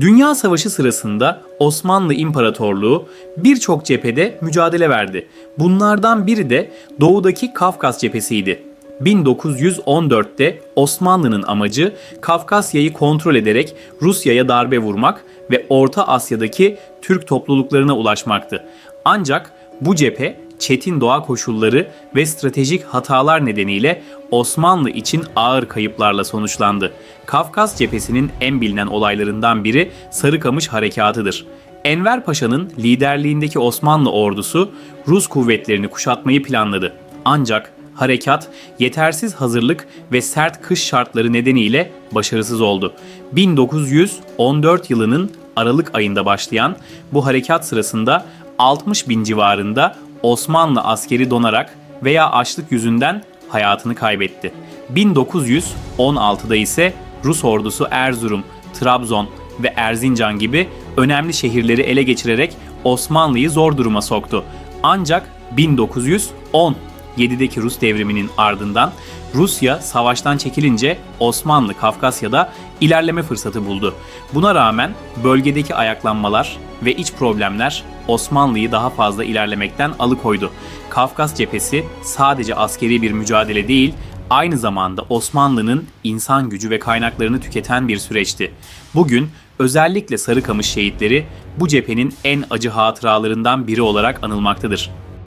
Dünya Savaşı sırasında Osmanlı İmparatorluğu birçok cephede mücadele verdi. Bunlardan biri de doğudaki Kafkas cephesiydi. 1914'te Osmanlı'nın amacı Kafkasya'yı kontrol ederek Rusya'ya darbe vurmak ve Orta Asya'daki Türk topluluklarına ulaşmaktı. Ancak bu cephe çetin doğa koşulları ve stratejik hatalar nedeniyle Osmanlı için ağır kayıplarla sonuçlandı. Kafkas cephesinin en bilinen olaylarından biri Sarıkamış Harekatı'dır. Enver Paşa'nın liderliğindeki Osmanlı ordusu Rus kuvvetlerini kuşatmayı planladı. Ancak harekat yetersiz hazırlık ve sert kış şartları nedeniyle başarısız oldu. 1914 yılının Aralık ayında başlayan bu harekat sırasında 60 bin civarında Osmanlı askeri donarak veya açlık yüzünden hayatını kaybetti. 1916'da ise Rus ordusu Erzurum, Trabzon ve Erzincan gibi önemli şehirleri ele geçirerek Osmanlı'yı zor duruma soktu. Ancak 1910 7'deki Rus devriminin ardından Rusya savaştan çekilince Osmanlı Kafkasya'da ilerleme fırsatı buldu. Buna rağmen bölgedeki ayaklanmalar ve iç problemler Osmanlı'yı daha fazla ilerlemekten alıkoydu. Kafkas cephesi sadece askeri bir mücadele değil, aynı zamanda Osmanlı'nın insan gücü ve kaynaklarını tüketen bir süreçti. Bugün özellikle Sarıkamış şehitleri bu cephenin en acı hatıralarından biri olarak anılmaktadır.